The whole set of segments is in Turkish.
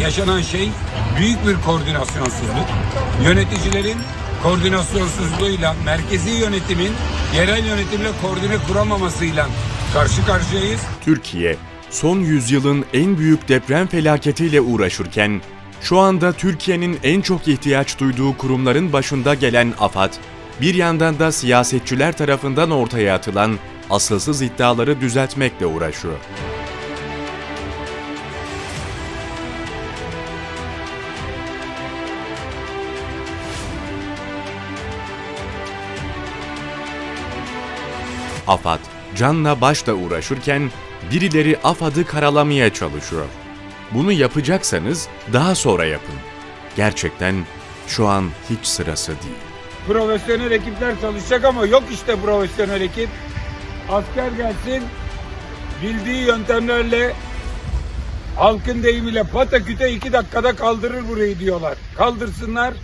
yaşanan şey büyük bir koordinasyonsuzluk. Yöneticilerin koordinasyonsuzluğuyla merkezi yönetimin yerel yönetimle koordine kuramamasıyla karşı karşıyayız. Türkiye, son yüzyılın en büyük deprem felaketiyle uğraşırken, şu anda Türkiye'nin en çok ihtiyaç duyduğu kurumların başında gelen AFAD, bir yandan da siyasetçiler tarafından ortaya atılan asılsız iddiaları düzeltmekle uğraşıyor. AFAD, canla başla uğraşırken birileri AFAD'ı karalamaya çalışıyor. Bunu yapacaksanız daha sonra yapın. Gerçekten şu an hiç sırası değil. Profesyonel ekipler çalışacak ama yok işte profesyonel ekip. Asker gelsin bildiği yöntemlerle halkın deyimiyle pataküte iki dakikada kaldırır burayı diyorlar. Kaldırsınlar.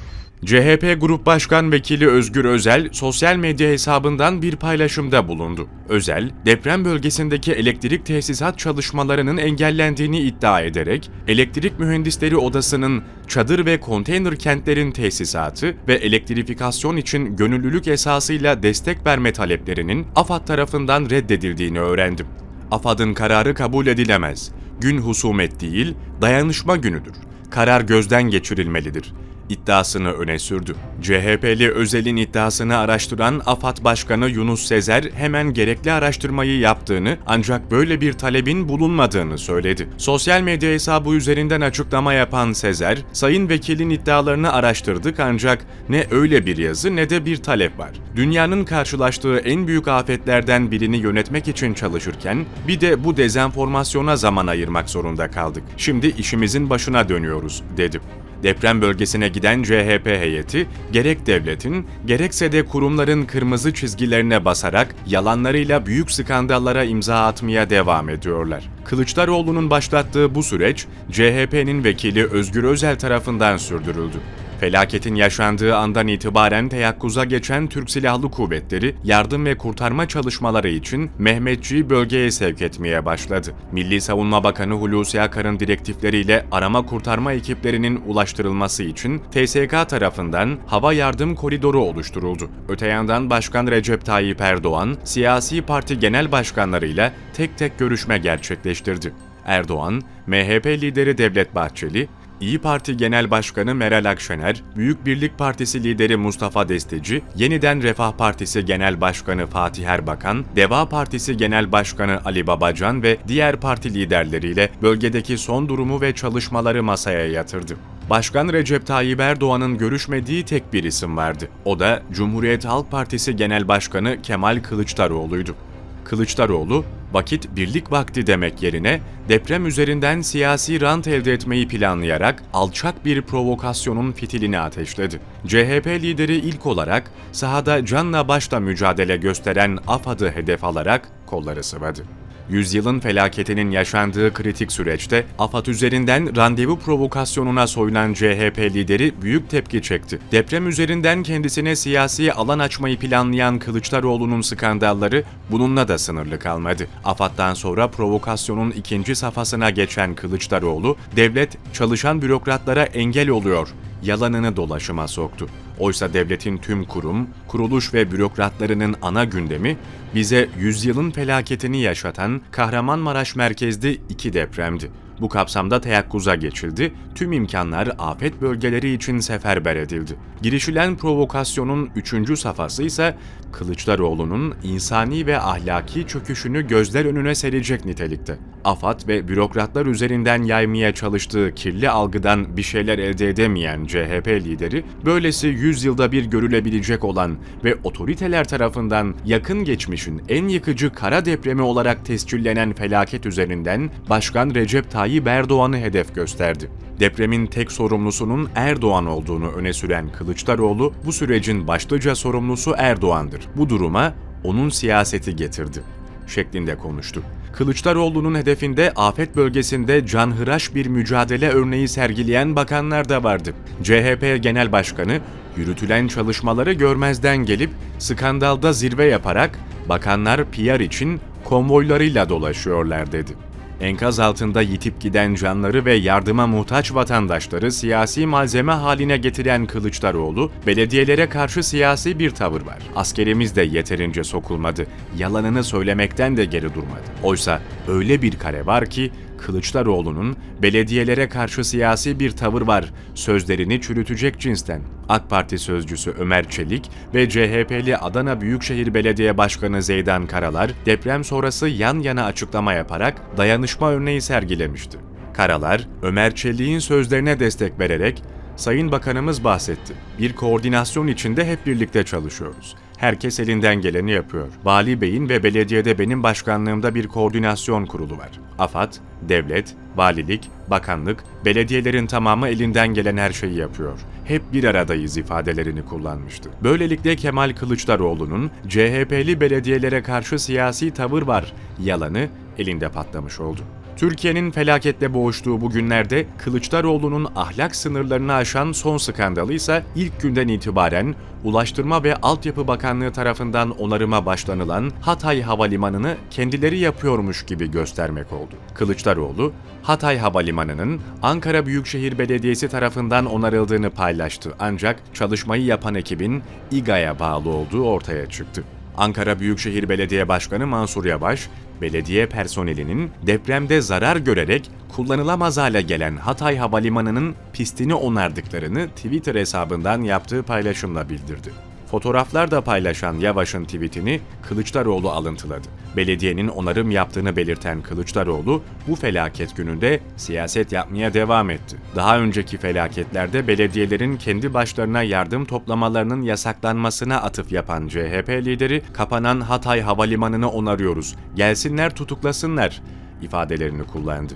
CHP Grup Başkan Vekili Özgür Özel sosyal medya hesabından bir paylaşımda bulundu. Özel, deprem bölgesindeki elektrik tesisat çalışmalarının engellendiğini iddia ederek, Elektrik Mühendisleri Odası'nın çadır ve konteyner kentlerin tesisatı ve elektrifikasyon için gönüllülük esasıyla destek verme taleplerinin AFAD tarafından reddedildiğini öğrendim. AFAD'ın kararı kabul edilemez. Gün husumet değil, dayanışma günüdür. Karar gözden geçirilmelidir iddiasını öne sürdü. CHP'li Özel'in iddiasını araştıran AFAD Başkanı Yunus Sezer hemen gerekli araştırmayı yaptığını ancak böyle bir talebin bulunmadığını söyledi. Sosyal medya hesabı üzerinden açıklama yapan Sezer, Sayın Vekilin iddialarını araştırdık ancak ne öyle bir yazı ne de bir talep var. Dünyanın karşılaştığı en büyük afetlerden birini yönetmek için çalışırken bir de bu dezenformasyona zaman ayırmak zorunda kaldık. Şimdi işimizin başına dönüyoruz, dedi. Deprem bölgesine giden CHP heyeti, gerek devletin, gerekse de kurumların kırmızı çizgilerine basarak yalanlarıyla büyük skandallara imza atmaya devam ediyorlar. Kılıçdaroğlu'nun başlattığı bu süreç, CHP'nin vekili Özgür Özel tarafından sürdürüldü. Felaketin yaşandığı andan itibaren teyakkuza geçen Türk Silahlı Kuvvetleri yardım ve kurtarma çalışmaları için Mehmetçiği bölgeye sevk etmeye başladı. Milli Savunma Bakanı Hulusi Akar'ın direktifleriyle arama kurtarma ekiplerinin ulaştırılması için TSK tarafından hava yardım koridoru oluşturuldu. Öte yandan Başkan Recep Tayyip Erdoğan, siyasi parti genel başkanlarıyla tek tek görüşme gerçekleştirdi. Erdoğan, MHP lideri Devlet Bahçeli, İyi Parti Genel Başkanı Meral Akşener, Büyük Birlik Partisi lideri Mustafa Desteci, Yeniden Refah Partisi Genel Başkanı Fatih Erbakan, Deva Partisi Genel Başkanı Ali Babacan ve diğer parti liderleriyle bölgedeki son durumu ve çalışmaları masaya yatırdı. Başkan Recep Tayyip Erdoğan'ın görüşmediği tek bir isim vardı. O da Cumhuriyet Halk Partisi Genel Başkanı Kemal Kılıçdaroğlu'ydu. Kılıçdaroğlu, vakit birlik vakti demek yerine deprem üzerinden siyasi rant elde etmeyi planlayarak alçak bir provokasyonun fitilini ateşledi. CHP lideri ilk olarak sahada canla başla mücadele gösteren AFAD'ı hedef alarak kolları sıvadı. Yüzyılın felaketinin yaşandığı kritik süreçte AFAD üzerinden randevu provokasyonuna soyunan CHP lideri büyük tepki çekti. Deprem üzerinden kendisine siyasi alan açmayı planlayan Kılıçdaroğlu'nun skandalları bununla da sınırlı kalmadı. AFAD'dan sonra provokasyonun ikinci safhasına geçen Kılıçdaroğlu, devlet çalışan bürokratlara engel oluyor yalanını dolaşıma soktu. Oysa devletin tüm kurum, kuruluş ve bürokratlarının ana gündemi bize yüzyılın felaketini yaşatan Kahramanmaraş merkezli iki depremdi. Bu kapsamda teyakkuza geçildi, tüm imkanlar afet bölgeleri için seferber edildi. Girişilen provokasyonun üçüncü safhası ise Kılıçdaroğlu'nun insani ve ahlaki çöküşünü gözler önüne serecek nitelikte. AFAD ve bürokratlar üzerinden yaymaya çalıştığı kirli algıdan bir şeyler elde edemeyen CHP lideri, böylesi 100 yılda bir görülebilecek olan ve otoriteler tarafından yakın geçmişin en yıkıcı kara depremi olarak tescillenen felaket üzerinden Başkan Recep Tayyip Erdoğan'ı hedef gösterdi. Depremin tek sorumlusunun Erdoğan olduğunu öne süren Kılıçdaroğlu, bu sürecin başlıca sorumlusu Erdoğan'dır. Bu duruma onun siyaseti getirdi şeklinde konuştu. Kılıçdaroğlu'nun hedefinde afet bölgesinde canhıraş bir mücadele örneği sergileyen bakanlar da vardı. CHP Genel Başkanı yürütülen çalışmaları görmezden gelip skandalda zirve yaparak bakanlar PR için konvoylarıyla dolaşıyorlar dedi. Enkaz altında yitip giden canları ve yardıma muhtaç vatandaşları siyasi malzeme haline getiren Kılıçdaroğlu, belediyelere karşı siyasi bir tavır var. Askerimiz de yeterince sokulmadı, yalanını söylemekten de geri durmadı. Oysa öyle bir kare var ki Kılıçdaroğlu'nun belediyelere karşı siyasi bir tavır var sözlerini çürütecek cinsten. AK Parti sözcüsü Ömer Çelik ve CHP'li Adana Büyükşehir Belediye Başkanı Zeydan Karalar deprem sonrası yan yana açıklama yaparak dayanışma örneği sergilemişti. Karalar, Ömer Çelik'in sözlerine destek vererek Sayın Bakanımız bahsetti. Bir koordinasyon içinde hep birlikte çalışıyoruz. Herkes elinden geleni yapıyor. Vali Bey'in ve belediyede benim başkanlığımda bir koordinasyon kurulu var. AFAD, devlet, valilik, bakanlık, belediyelerin tamamı elinden gelen her şeyi yapıyor. Hep bir aradayız ifadelerini kullanmıştı. Böylelikle Kemal Kılıçdaroğlu'nun CHP'li belediyelere karşı siyasi tavır var yalanı elinde patlamış oldu. Türkiye'nin felaketle boğuştuğu bu günlerde Kılıçdaroğlu'nun ahlak sınırlarını aşan son skandalı ise ilk günden itibaren Ulaştırma ve Altyapı Bakanlığı tarafından onarıma başlanılan Hatay Havalimanı'nı kendileri yapıyormuş gibi göstermek oldu. Kılıçdaroğlu, Hatay Havalimanı'nın Ankara Büyükşehir Belediyesi tarafından onarıldığını paylaştı ancak çalışmayı yapan ekibin İGA'ya bağlı olduğu ortaya çıktı. Ankara Büyükşehir Belediye Başkanı Mansur Yavaş, belediye personelinin depremde zarar görerek kullanılamaz hale gelen Hatay Havalimanı'nın pistini onardıklarını Twitter hesabından yaptığı paylaşımla bildirdi. Fotoğraflar da paylaşan Yavaş'ın tweetini Kılıçdaroğlu alıntıladı. Belediyenin onarım yaptığını belirten Kılıçdaroğlu bu felaket gününde siyaset yapmaya devam etti. Daha önceki felaketlerde belediyelerin kendi başlarına yardım toplamalarının yasaklanmasına atıf yapan CHP lideri kapanan Hatay Havalimanı'nı onarıyoruz. Gelsinler tutuklasınlar ifadelerini kullandı.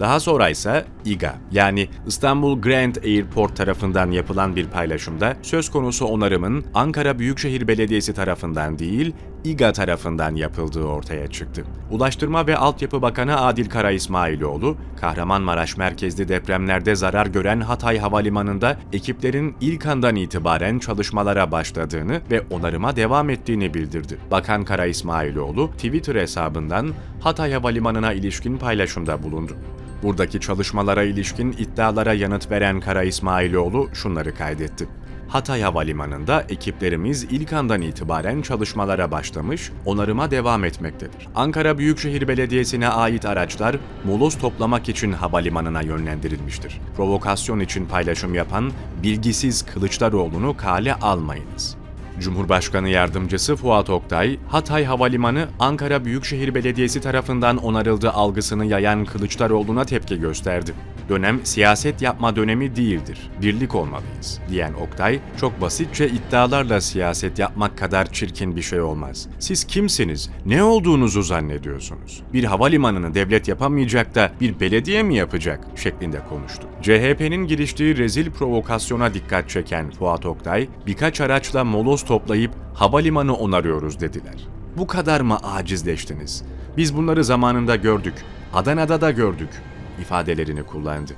Daha sonra ise İGA yani İstanbul Grand Airport tarafından yapılan bir paylaşımda söz konusu onarımın Ankara Büyükşehir Belediyesi tarafından değil İGA tarafından yapıldığı ortaya çıktı. Ulaştırma ve Altyapı Bakanı Adil Kara İsmailoğlu, Kahramanmaraş merkezli depremlerde zarar gören Hatay Havalimanı'nda ekiplerin ilk andan itibaren çalışmalara başladığını ve onarıma devam ettiğini bildirdi. Bakan Kara İsmailoğlu Twitter hesabından Hatay Havalimanı'na ilişkin paylaşımda bulundu. Buradaki çalışmalara ilişkin iddialara yanıt veren Kara İsmailoğlu şunları kaydetti. Hatay Havalimanı'nda ekiplerimiz ilk andan itibaren çalışmalara başlamış, onarıma devam etmektedir. Ankara Büyükşehir Belediyesi'ne ait araçlar moloz toplamak için havalimanına yönlendirilmiştir. Provokasyon için paylaşım yapan bilgisiz Kılıçdaroğlu'nu kale almayınız. Cumhurbaşkanı Yardımcısı Fuat Oktay, Hatay Havalimanı Ankara Büyükşehir Belediyesi tarafından onarıldı algısını yayan Kılıçdaroğlu'na tepki gösterdi. Dönem siyaset yapma dönemi değildir, birlik olmalıyız, diyen Oktay, çok basitçe iddialarla siyaset yapmak kadar çirkin bir şey olmaz. Siz kimsiniz, ne olduğunuzu zannediyorsunuz? Bir havalimanını devlet yapamayacak da bir belediye mi yapacak? şeklinde konuştu. CHP'nin giriştiği rezil provokasyona dikkat çeken Fuat Oktay, birkaç araçla moloz toplayıp havalimanı onarıyoruz dediler. Bu kadar mı acizleştiniz? Biz bunları zamanında gördük. Adana'da da gördük ifadelerini kullandı.